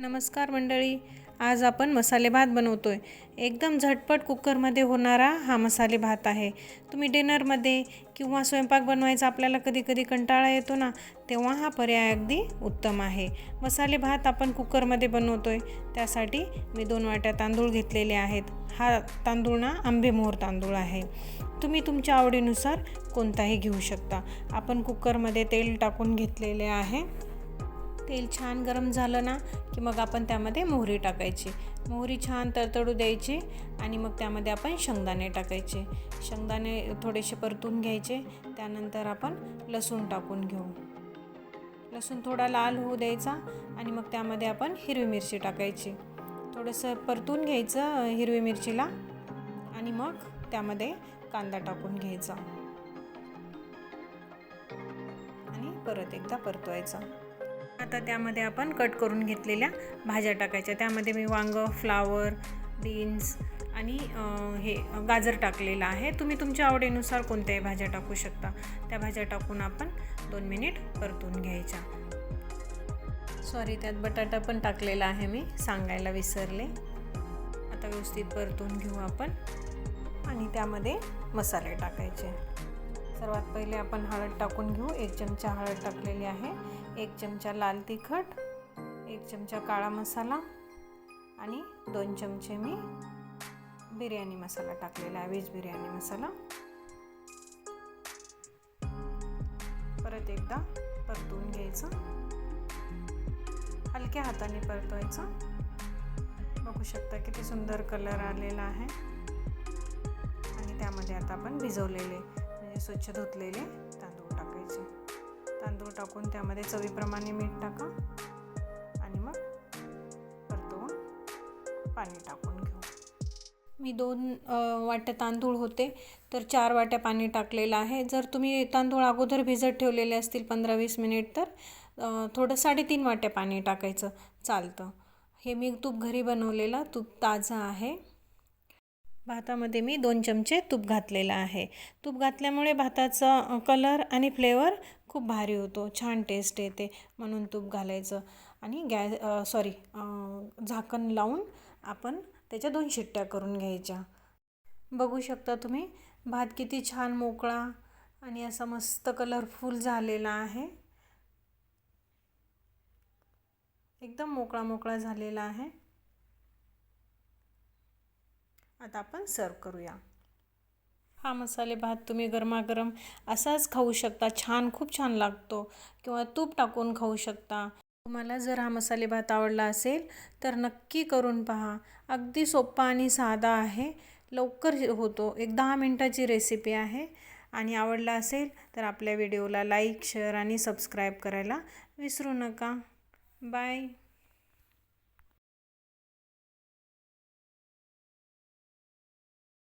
नमस्कार मंडळी आज आपण मसाले भात आहे एकदम झटपट कुकरमध्ये होणारा हा मसाले भात आहे. तुम्ही डिनरमध्ये किंवा स्वयंपाक बनवायचा आपल्याला कधी कधी कंटाळा येतो ना तेव्हा हा पर्याय अगदी उत्तम आहे. मसाले भात आपण कुकरमध्ये बनवतो आहे त्यासाठी मी दोन वाट्या तांदूळ घेतलेले आहेत. हा तांदूळ ना आंबेमोहर तांदूळ आहे. तुम्ही तुमच्या आवडीनुसार कोणताही घेऊ शकता. आपण कुकरमध्ये तेल टाकून घेतलेले आहे. तेल छान गरम झालं ना की मग आपण त्यामध्ये मोहरी टाकायची. मोहरी छान तडतडू द्यायची आणि मग त्यामध्ये आपण शेंगदाणे टाकायचे. शेंगदाणे थोडेसे परतून घ्यायचे त्यानंतर आपण लसूण टाकून घेऊ. लसूण थोडा लाल होऊ द्यायचा आणि मग त्यामध्ये आपण हिरवी मिरची टाकायची. थोडंसं परतून घ्यायचं हिरवी मिरचीला आणि मग त्यामध्ये कांदा टाकून घ्यायचा. आणि परत एकदा परतवायचा. आता त्यामध्ये आपण कट करून घेतलेल्या भाज्या टाकायच्या. त्यामध्ये मी वांगं फ्लावर बीन्स आणि हे गाजर टाकलेलं आहे. तुम्ही तुमच्या आवडीनुसार कोणत्याही भाज्या टाकू शकता. त्या भाज्या टाकून आपण दोन मिनिट परतून घ्यायच्या. सॉरी त्यात बटाटा पण टाकलेला आहे मी सांगायला विसरले. आता व्यवस्थित परतून घेऊ आपण. आणि त्यामध्ये मसाले टाकायचे. सर्वात पहिले आपण हळद टाकून घेऊ. एक चमचा हळद टाकलेली आहे. एक चमचा लाल तिखट एक चमचा काळा मसाला आणि दोन चमचे मी बिर्याणी मसाला टाकलेला आहे व्हेज बिर्याणी मसाला. परत एकदा परतून घ्यायचं. हलक्या हाताने परतवायचं. बघू शकता किती सुंदर कलर आलेला आहे. आणि त्यामध्ये आता आपण भिजवलेले स्वच्छ धुतलेले तांदूळ टाकायचे. तांदूळ टाकून त्यामध्ये चवीप्रमाणे मीठ टाका. आणि मग परतवून पाणी टाकून घेऊ. मी दोन वाट्या तांदूळ होते तर चार वाट्या पाणी टाकलेलं आहे. जर तुम्ही तांदूळ अगोदर भिजत ठेवलेले असतील पंधरा वीस मिनिट तर थोडं साडेतीन वाट्या पाणी टाकायचं. चालतं. हे मी तूप घरी बनवलेलं तूप ताजं आहे. भातामध्ये मी दोन चमचे तूप घातलेलं आहे. तूप घातल्यामुळे भाताचा कलर आणि फ्लेवर खूप भारी होतो. छान टेस्ट येते म्हणून तूप घालायचं. आणि गॅस सॉरी झाकण लावून आपण त्याच्या दोन शिट्ट्या करून घ्यायच्या. बघू शकता तुम्ही भात किती छान मोकळा आणि असा मस्त कलरफुल झालेला आहे. एकदम मोकळा मोकळा झालेला आहे. आता आपण सर्व करूया. हा मसाले भात तुम्ही गरमागरम असाच खाऊ शकता. छान खूप छान लागतो. किंवा तूप टाकून खाऊ शकता. तुम्हाला जर हा मसाले भात आवडला असेल तर नक्की करून पहा. अगदी सोप्पा आणि साधा आहे. लवकर होतो. एक दहा मिनटाची रेसिपी आहे. आणि आवडला असेल तर आपल्या व्हिडिओला लाईक शेअर आणि सबस्क्राईब करायला विसरू नका. बाय